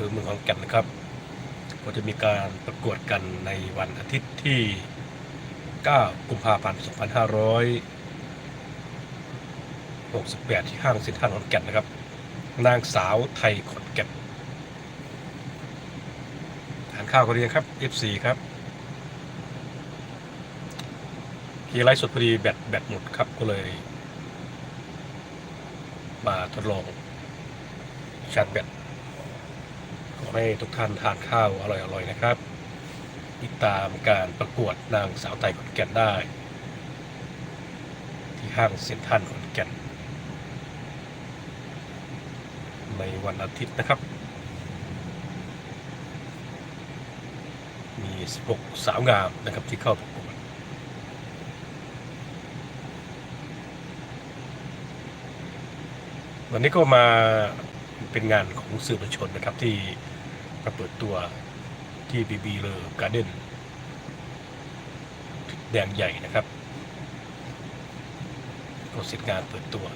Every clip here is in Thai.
ภอเมืองขอนแก่นนะครับ ก็จะมีการประกวดกันในวันอาทิตย์ที่ 9 กุมภาพันธ์ 2568 ที่ห้างเซ็นทรัลขอนแก่นนะครับ นางสาวไทยขอนแก่นทานข้าวกันหรือยังครับ FC ครับทีไลฟ์สดพอดีแบตแบตหมดครับก็เลย มาทดลองชาร์จแบต ให้ทุกท่านทานข้าวอร่อยๆนะครับ ติดตามการประกวดนางสาวไทยขอนแก่นได้ ที่ห้างเซ็นทรัลขอนแก่น ในวันอาทิตย์นะครับ มี 16 สาวงามนะครับที่เข้าประกวดวันนี้ก็มาเป็นงานของสื่อมวลชนนะครับที่ มาเปิดตัวที่บีบีเลอร์การ์เด้นแดงใหญ่นะครับก็เสร็จงานเปิดตัว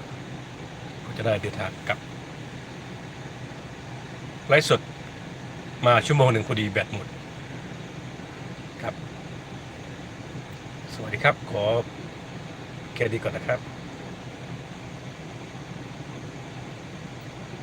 ก็จะได้เดินทางกลับไลฟ์สดมาชั่วโมงหนึ่งพอดีแบตหมดครับ สวัสดีครับ ขอแค่นี้ก่อนนะครับ